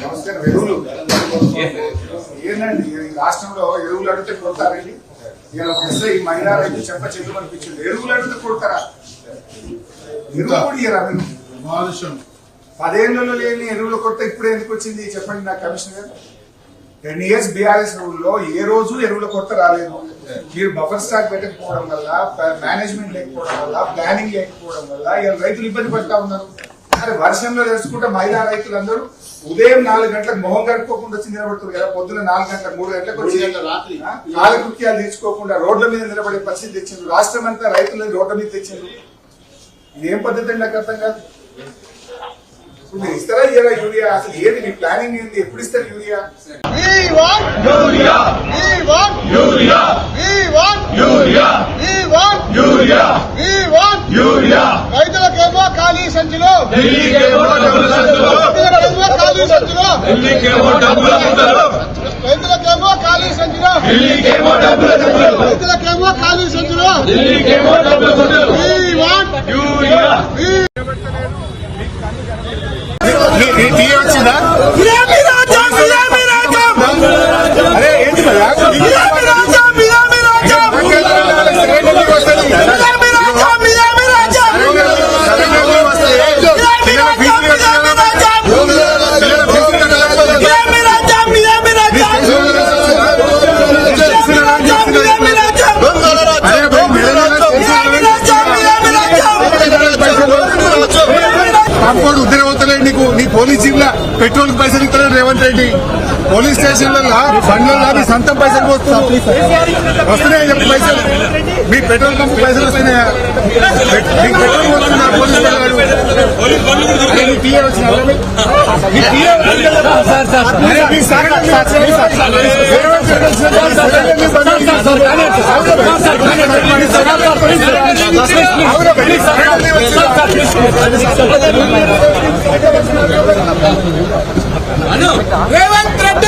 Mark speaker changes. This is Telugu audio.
Speaker 1: నమస్కారం ఎరువులు ఏంటండి ఈ రాష్ట్రంలో ఎరువులు అడిగితే కొడతారండి నేను ఒక ఎస్ఐ మహిళా రైతు చెప్ప చెట్టు అనిపించింది ఎరువులు అడిగితే కొడతారా ఎరువు కూడా ఇయ్యరా మీరు పదేళ్ళలో లేని ఎరువులు కొట్ట ఇప్పుడు ఎందుకు వచ్చింది చెప్పండి నా కమిషనర్ గారు టెన్ ఇయర్స్ బీఆర్ఎస్ రూల్లో ఏ రోజు ఎరువుల కొట్ట రాలేదు. మీరు బఫర్ స్టాక్ పెట్టకపోవడం వల్ల మేనేజ్మెంట్ లేకపోవడం వల్ల ప్లానింగ్ లేకపోవడం వల్ల ఇలా రైతులు ఇబ్బంది పడతా ఉన్నారు. అరే వర్షంలో తెలుసుకుంటే మహిళా రైతులందరూ ఉదయం నాలుగు గంటలకు మొహం కడుక్కోకుండా వచ్చి నిలబడుతుంది కదా పొద్దున్న నాలుగు గంటలకు మూడు గంటలకు వచ్చి
Speaker 2: గంటల
Speaker 1: కాలకృత్యాలు తీర్చుకోకుండా రోడ్ల మీద నిలబడే పరిస్థితి తెచ్చిండ్రు. రాష్ట్రం అంతా రైతులను రోడ్ల మీద తెచ్చిండ్రు. ఇదేం పద్ధతి అండి నాకు అర్థం కాదు? ఇప్పుడు మీరు ఇస్తారా ఇయ్యరా యూరియా? అసలు ఏది మీ ప్లానింగ్ ఏంది? ఎప్పుడు ఇస్తారు యూరియా?
Speaker 3: రైతులకేమో ఖాళీ సంచులు. ఖాళీ సంచులు. రైతులకేమో ఖాళీ సంచులు. రైతులకేమో ఖాళీ సంచులు.
Speaker 1: పోలీస్ జీప్ లా పెట్రోల్ పైసలు ఇస్తలేడు రేవంత్ రెడ్డి పోలీస్ స్టేషన్లలో బండ్లలో మీ సొంతం పైసలు పోస్తున్నావు వస్తున్నాయి చెప్పు పైసలు మీ పెట్రోల్ పంప్ పైసలు వస్తున్నాయా పెట్- మీకు పెట్రోల్ పోతున్నా పోలీస్ అవునా వచ్చిన
Speaker 3: రేవంత్ రెడ్డి!